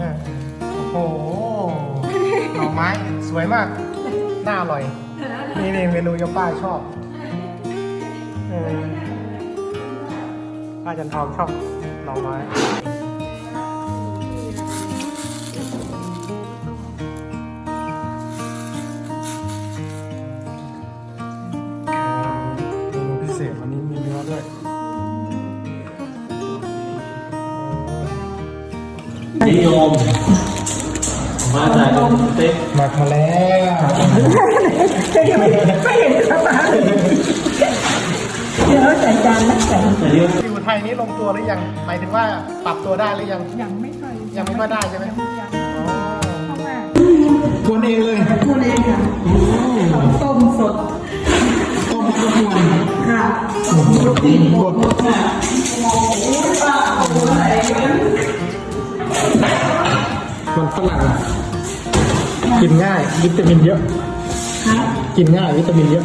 เออโอ้โหหน่อไม้สวยมาก น่าอร่อย นี่นี่เมนูยาป้าชอบเออป้าจันทองชอบหน่อไม้ นิยม มาจากเต็กมามาแล้วเดี๋ยวใส่จานนะใส่แต่เรียกอยู่ไทยนี้ลงตัวหรือยัง หมายถึงว่าปรับตัวได้หรือยัง ยังไม่ค่อยยังไม่ค่อยได้ใช่ไหมยังยังเพราะว่ากวนเองเลยตัวเองค่ะต้มสดต้มแล้วก็กวนค่ะบดมัน ฝรั่งกินง่ายวิตามินเยอะกินง่าย วิตามินเยอะ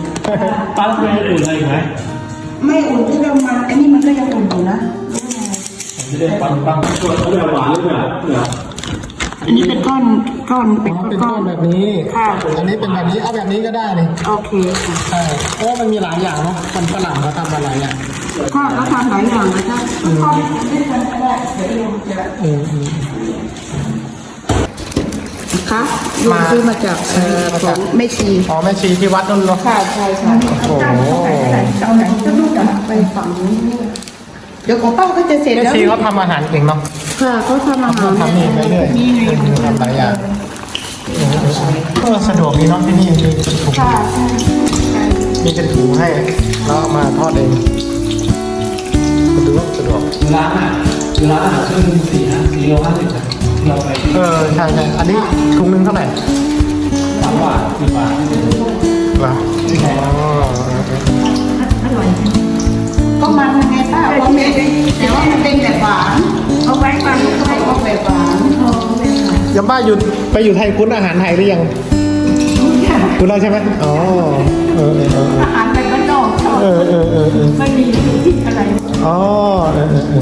ปั้นแม่อื่นอะไรอีกไหมไม่อุ่นที่เรามาอันนี้มันก็ยังอุ่นอยู่นะไม่ได้ปั้นปั้นส่วนเขาแบบหวานหรือเปล่าเหรออันนี้เป็นก้อนก้อนเป็นเป็นก้ก้ออนน แบบนี้ ค่ะ อันนี้เป็นแบบนี้ เอาแบบนี้ก็ได้นี่โอเคค่ะใช่เพราะว่ามันมีหลายอย่างเนาะคนฝรั่งเขาทำมาหลายอย่างก็ก็ทำหลายอย่างนะจ๊ะก็ไม่ได้ทำก็ได้เดี๋ยวโยมจะ อืมอืม คะโยมซื้อมาจากเอ่อของแม่ชีอ๋อแม่ชีที่วัดนั่นเหรอค่ะใช่ค่ะโอ้โหเอาไหนก็ลูกจะไปฝั่งนี้เดี๋ยวของป้าก็จะเสร็จแม่แล้วชีเขาทำอาหารเก่งเนาะค่ะเขาทำอาหารทำเองไปเรื่อยนี่ไงทำหลายอย่างก็สะดวกดีเนาะที่นี่มีเป็นถุงค่ะมีเป็นถุงให้แล้วเอามาทอดเองสะดวกสะดวกร้านอะร้านอะครึ่งสี่ห้าสี่โลห้าสิบเราไปที่ เออใช่ใช่อันนี้ถุงหนึงเท่าไหร่สามบาทสี่บาทเหรออ๋อก็มันยังไงป้าว่าไม่แต่ว่ามันเป็นแบบหวานเอาไว้ก่อนก็บอกว่าแบบหวานเออแบบหวานยำบ้าอยู่ไปอยู่ไทยคุ้นอาหารไทยหรือยังคุ้นแล้วใช่ไหมอ๋อเออเออเอออาหารแบบบ้านนอกชอบเออเออเออเออไม่มีที่อะไรอ๋อเออเออ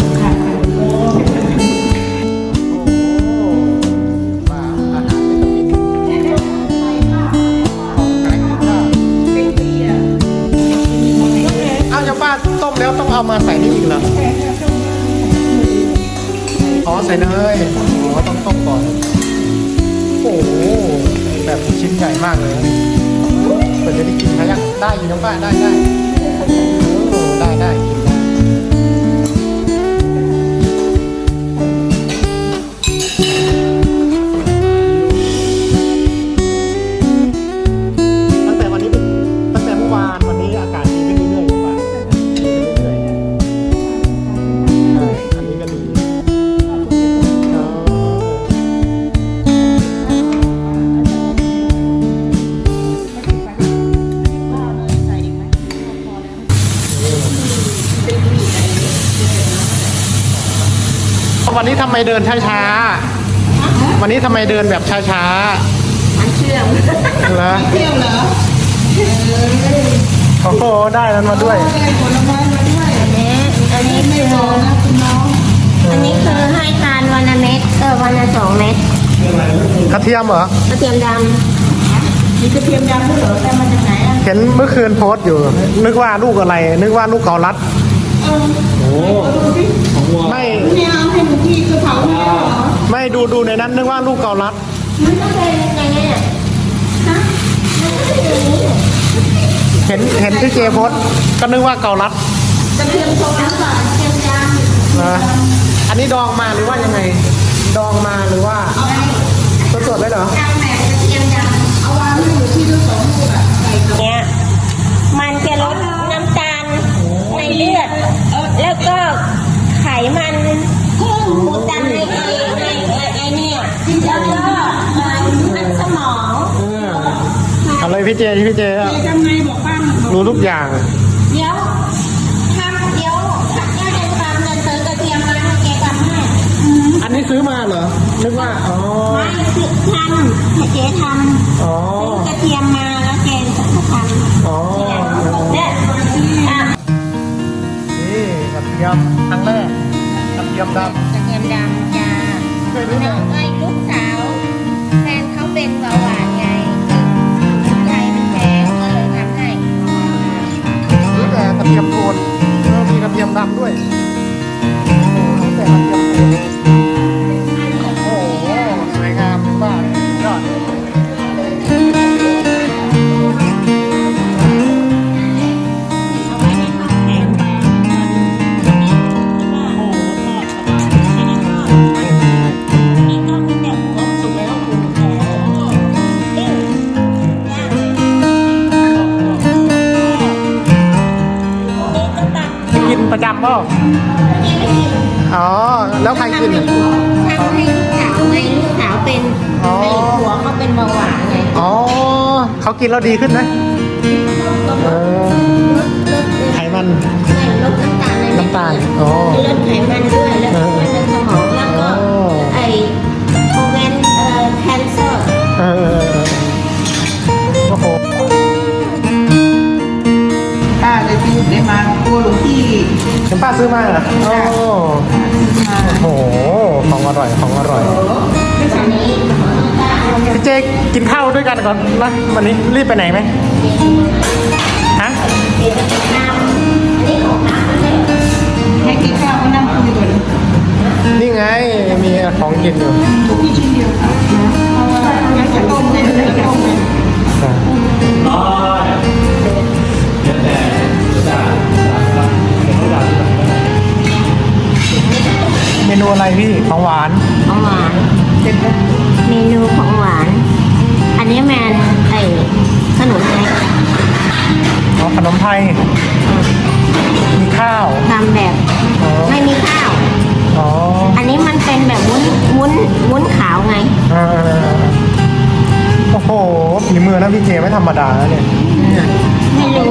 เอามาใส่นี่อีกเหรออ๋อใส่เนยอ๋อต้องต้มก่อน โอ้โหแบบชิ้นใหญ่มากเลยเปิดจะได้กินไหมยังได้อยู่น้ำป้าได้ได้ ทำไมเดินช้าๆ วันนี้ทำไมเดินแบบช้ามันเชื่อมๆเหรอเที่ยวเหรอโอ้โหได้นั้นมาด้วย ได้ผลไม้มาด้วยอันนี้อันนี้ไม่คือบอกนะคุณน้อง อันนี้คือให้ทานวันละเม็ดเออวันละสองเม็ดกระเทียมเหรอ กระเทียมดมีกระเทียมดำด้วยเหรอแต่มาจากไหนอะเห็นเมื่อคืนโพสต์อยู่ นึกว่าลูกอะไร นึกว่าลูกเกาลัด เออโอ้ดูสิ ของวัวไม่ไม่เอาให้หนูพี่คือเผาไม่ได้เหรอไม่ดูดูในนั้นนึกว่าลูกเกาลัดำมันก็เป็นอย่างเงี้ยฮะมันก็เป็นอย่างนี้เห็นเห็นที่เจโพสต์ก็นึกว่าเกาลัดกระเทียมโซดาก่อนกระเทียมดนะอันนี้ดองมาหรือว่ายังไง ดองมาหรือว่าสดๆเลยเหรอำดำแบบกระเทียมดเอาวางให้หนูพี่ด้วยสองลูกอะใส่กับำเนี่ยมันจะลดน้ำตาลในเลือด แล้วก็ไขมันอุดตันในไอ้ไอ้ไอ้ไอ้เนี่ยแล้วก็มันสมองเออเอาเลยพี่เจพี่เจทำไงบอกบ้างบอกรู้ทุกอย่าง เดี๋ยวทำเดี๋ยวถ้าแกจะทำเงินซื้อกระเทียมมาให้แกทำให้อันนี้ซื้อมาเหรอนึกว่า อ๋อ ไม่คือทำให้เจ๊ทำอ๋อ ระเทียมโทนเออมีกระเทียมดำด้วยโอ้โหนี่แต่กระเทียมโทน เขากินแล้วดีขึ้นไหมก็เอลดอลดลดไขมันไม่ลดน้ำตาลในน้ำตาลอ๋อลดไขมันด้วยแล้วก็ไขมันในสมองแล้วก็อ๋อไอ้โอเวนเอ่อแคนเซอร์เออเออเออโอ้โหป้าเลยที่ได้มาครัวหลวงพี่คุณป้าซื้อมาเหรอโอ้มาโหของอร่อยของอร่อย อันนี้ พี่เจกินข้าวด้วยกันก่อนนะวันนี้รีบไปไหนไหมฮะเดี๋ยวจะกินน้ำอันนี้ของน้ำเลยให้กินข้าวก็นั่งคุยกันนี่ไงมีของกินอยู่ถูกที่ชิ้นเดียวนะเอางั้นจะต้มเลยจะต้มเลยอะน้อยเดี๋ยวแต่จะจะเดี๋ยวเขาด่าที่หลังนะเมนูอะไรพี่ของหวานของหวานเมนูของหวาน อันนี้แมนไอ้ขนมไทยอ๋อขนมไทย มีข้าวทำแบบอ๋อไม่มีข้าว อ๋ออันนี้มันเป็นแบบวุ้นวุ้นวุ้นขาวไง เออโอ้โหฝีมือนะพี่เจไม่ธรรมดานะเนี่ยไม่รู้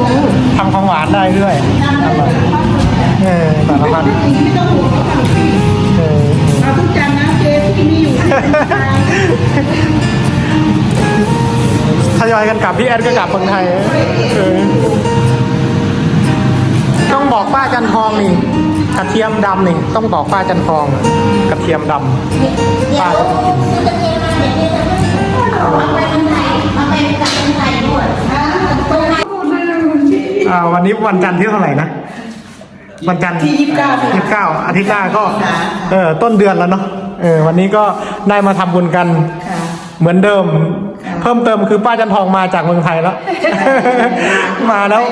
ทำของหวานได้ด้วยอร่อยเออสารพัดไม่ต้องห่วงเขาทำฟรีเออมาทุกจานนะเจ๊ที่มีอยู่ ทยอยกันกลับพี่แอดก็กลับเมืองไทยเออต้องบอกป้าจันทองนี่กระเทียมดำนี่ต้องบอกป้าจันทองกระเทียมดำป้าก็ต้องกินซื้อกระเทียมมาเดี๋ยวนี้จะเอาไปเป็นไทยเอาไปเป็นกับเป็นไทยด้วยตรงไหนอ่าวันนี้วันจันทร์ที่เท่าไหร่นะวันจันทร์ที่ยี่สิบเก้ายี่สิบเก้าอาทิตย์หน้าก็เออต้นเดือนแล้วเนาะเออวันนี้ก็ได้มาทำบุญกันเหมือนเดิม เพิ่มเติมคือป้าจันทองมาจากเมืองไทยแล้ว มาแล้ว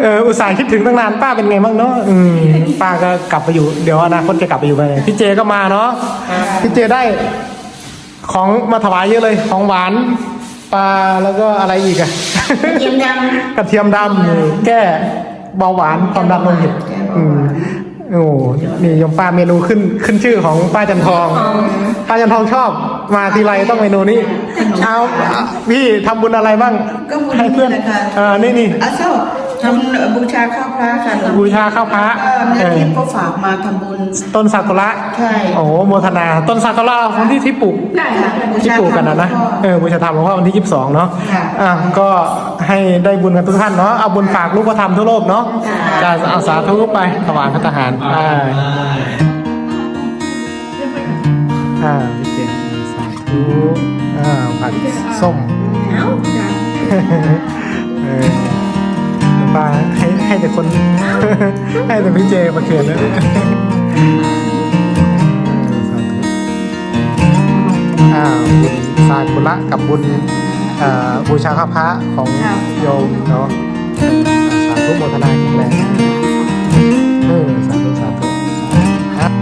เอออุตส่าห์คิดถึงตั้งนานป้าเป็นไงบ้างเนาะอืมป้าก็กลับไปอยู่เดี๋ยวอนาคตจะกลับไปอยู่ไปพี่เจก็มาเนาะพี่เจได้ ของมาถวายเยอะเลย ของหวานปลาแล้วก็อะไรอีกอะเทียมดกระเทียมดำนี่แก้เบาหวานความดันโลหิตอืม โอ้นี่ยมป้าเมนูขึ้นขึ้นชื่อของป้าจันทอง ป้าจันทองชอบ มาทีไรต้องเมนูนี้ เอาอะพี่ทำบุญอะไรบ้างก็บุญให้เพื่อนนี่แหละค่ะเออนี่นี่ อาเจ้า ทำบูชาข้าวพระค่ะบูชาข้าวพระก็เนื้เอออทิพย์ก็ฝากมาทำบุญ ต้นซากุระใช่โอ้โหโมทนา ต้นซากุระของที่ที่ปลูกได้ค่ะบูที่ชาปลูกกันนะนะเออบูชาธรรมหลวงพ่อวันที่22เนาะค่ะอะก็ให้ได้บุญกันทุกท่านเนาะเอาบุญฝากลูกพระธรรมทั่วโลกเนาะจะเอาสาธุไปถวายพระทหารอ่าอ่าพี่เจสาธุอ่าผัดส้มำเอ้าเออ หลวงป้าให้ให้แต่คน ให้แต่พี่เจมาเขียนนะสาธุอ่าบุญซากุระกับบุญเอ่อบูชาข้าพระของโยมเนาะสาธุโมทนาแข็งแรงเออสาธุสาธุครับ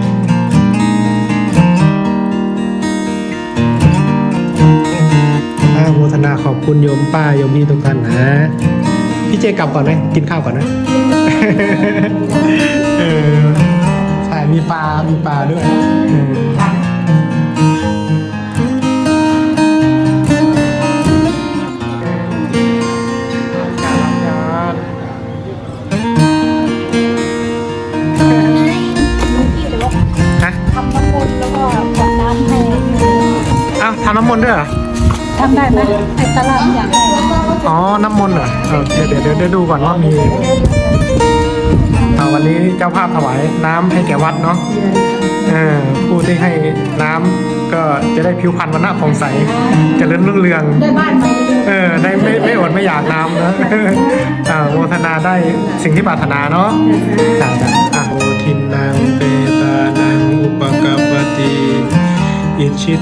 อ่าโมทนาขอบคุณโยมป้าโยมพี่ทุกท่านนะ พี่เจกลับก่อนไหมกินข้าวก่อนนะเออใช่มีปลา มีปลาด้วยเออฮะทำน้ำมนต์แล้วก็กรอกน้ำให้เอ้าทำน้ำมนต์ด้วยเหรอ ทำได้ไหมไอ้ตลาดอยากได้ไหม อ๋อ น้ำมนต์เหรอเออเดี๋ยวเดี๋ยวเดี๋ยวดูก่อนว่ามีเอาวันนี้เจ้าภาพถวายน้ำให้แก่วัดเนาะเออผู้ที่ให้น้ก็จะได้ผิวพรรณวันหน้าผ่องใสเจริญรุ่งเรือง ได้บ้านใหม่เลยเออได้ไม่ไม่อดไม่อยากน้ำนะ อ่าโมทนาได้สิ่งที่ปรารถนาเนาะจ้าจ้าอะโอทินนางเปตานางอุปกปปติ อิชิต